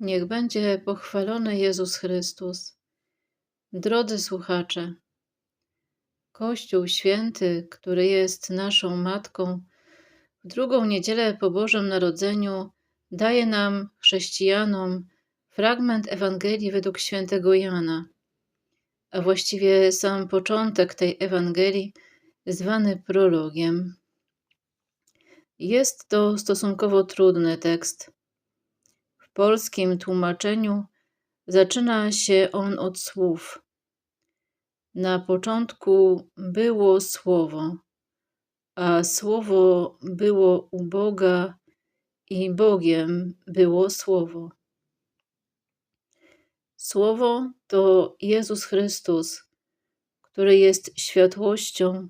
Niech będzie pochwalony Jezus Chrystus. Drodzy słuchacze, Kościół Święty, który jest naszą Matką, w drugą niedzielę po Bożym Narodzeniu daje nam, chrześcijanom, fragment Ewangelii według świętego Jana, a właściwie sam początek tej Ewangelii, zwany prologiem. Jest to stosunkowo trudny tekst polskim tłumaczeniu zaczyna się on od słów. Na początku było słowo, a słowo było u Boga i Bogiem było słowo. Słowo to Jezus Chrystus, który jest światłością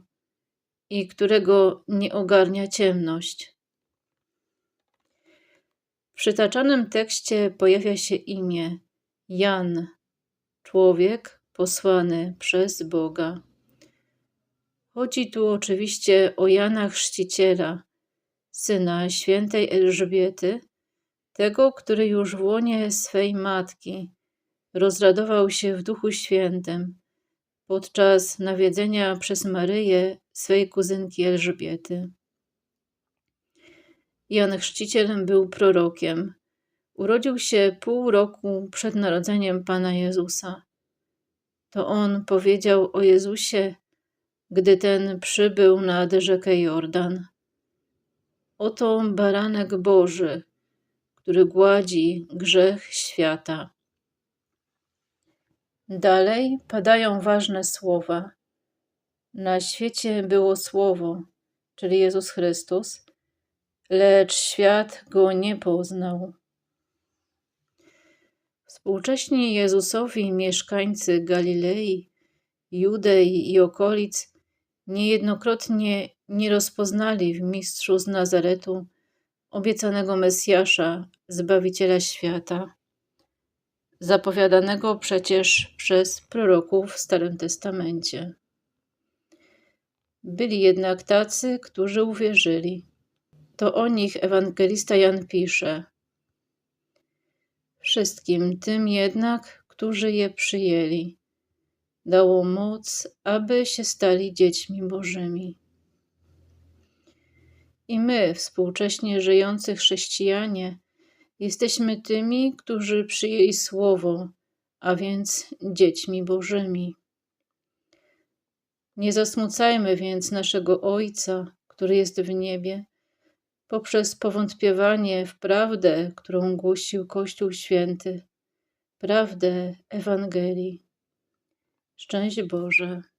i którego nie ogarnia ciemność. W przytaczanym tekście pojawia się imię Jan, człowiek posłany przez Boga. Chodzi tu oczywiście o Jana Chrzciciela, syna świętej Elżbiety, tego, który już w łonie swej matki rozradował się w Duchu Świętym podczas nawiedzenia przez Maryję swej kuzynki Elżbiety. Jan Chrzciciel był prorokiem. Urodził się pół roku przed narodzeniem Pana Jezusa. To on powiedział o Jezusie, gdy ten przybył nad rzekę Jordan. Oto baranek Boży, który gładzi grzech świata. Dalej padają ważne słowa. Na świecie było Słowo, czyli Jezus Chrystus, lecz świat go nie poznał. Współcześni Jezusowi mieszkańcy Galilei, Judei i okolic niejednokrotnie nie rozpoznali w mistrzu z Nazaretu obiecanego Mesjasza, Zbawiciela świata, zapowiadanego przecież przez proroków w Starym Testamencie. Byli jednak tacy, którzy uwierzyli to o nich ewangelista Jan pisze. Wszystkim tym jednak, którzy je przyjęli, dało moc, aby się stali dziećmi Bożymi. I my, współcześnie żyjący chrześcijanie, jesteśmy tymi, którzy przyjęli Słowo, a więc dziećmi Bożymi. Nie zasmucajmy więc naszego Ojca, który jest w niebie, poprzez powątpiewanie w prawdę, którą głosił Kościół Święty, prawdę Ewangelii. Szczęść Boże.